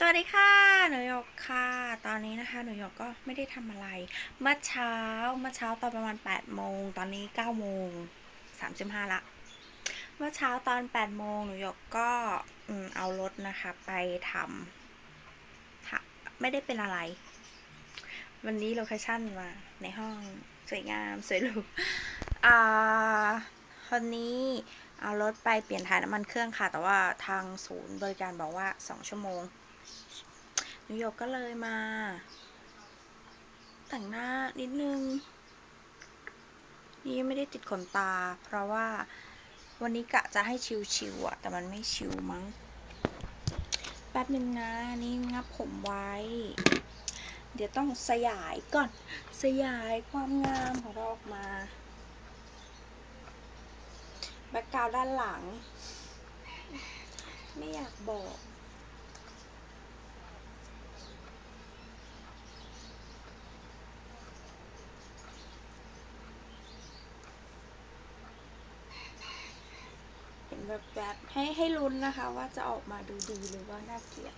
สวัสดีค่ะหนูหยกค่ะ ตอนนี้นะคะหนูหยกก็ไม่ได้ทำอะไร เมื่อเช้าเมื่อเช้าตอนประมาณ8โมงตอนนี้9โมง35ละเมื่อเช้าตอน8โมงหนูหยกก็อเอารถนะคะไปทำไม่ได้เป็นอะไร วันนี้โลเคชั่นมาในห้องสวยงามสวยหรูอ่าคนนี้เอารถไปเปลี่ยนถ่ายน้ำมันเครื่องค่ะ แต่ว่าทางศูนย์บริการบอกว่า 2 ชั่วโมง หนูหยกก็เลยมา แต่งหน้านิดนึง นี่ไม่ได้ติดขนตา เพราะว่าวันนี้กะจะให้ชิวๆอะแต่มันไม่ชิวมั้ง แป๊บนึงนะ นี่งับผมไว้ เดี๋ยวต้องสยายก่อน สยายความงามของเราออกมาแบ็กกราวด้านหลัง ไม่อยากบอก เห็นแบบแบบให้ให้ลุ้นนะคะ ว่าจะออกมาดูดีหรือว่าน่าเกลียด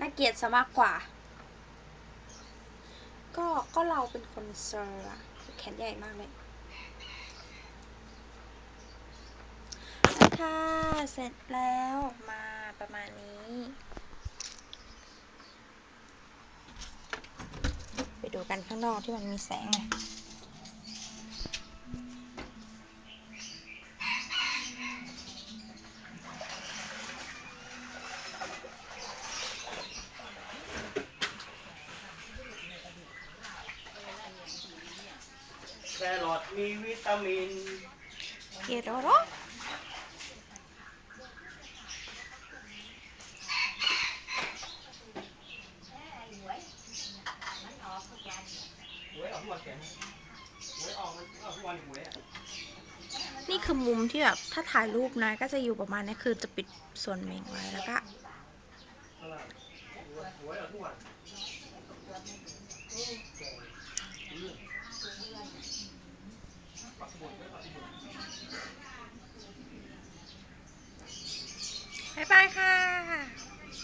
น่าเกลียดซะมากกว่า ก็ก็เราเป็นคนเซอร์อะแขนใหญ่มากเลยค่ะ เสร็จแล้วมาประมาณนี้ ไปดูกันข้างนอกที่มันมีแสงหน่อย แครอทมีวิตามินเกโรโรนี่คือมุมที่แบบถ้าถ่ายรูปนะก็จะอยู่ประมาณนี้คือจะปิดส่วนเมงไว้แล้วก็ บ๊ายบายค่ะ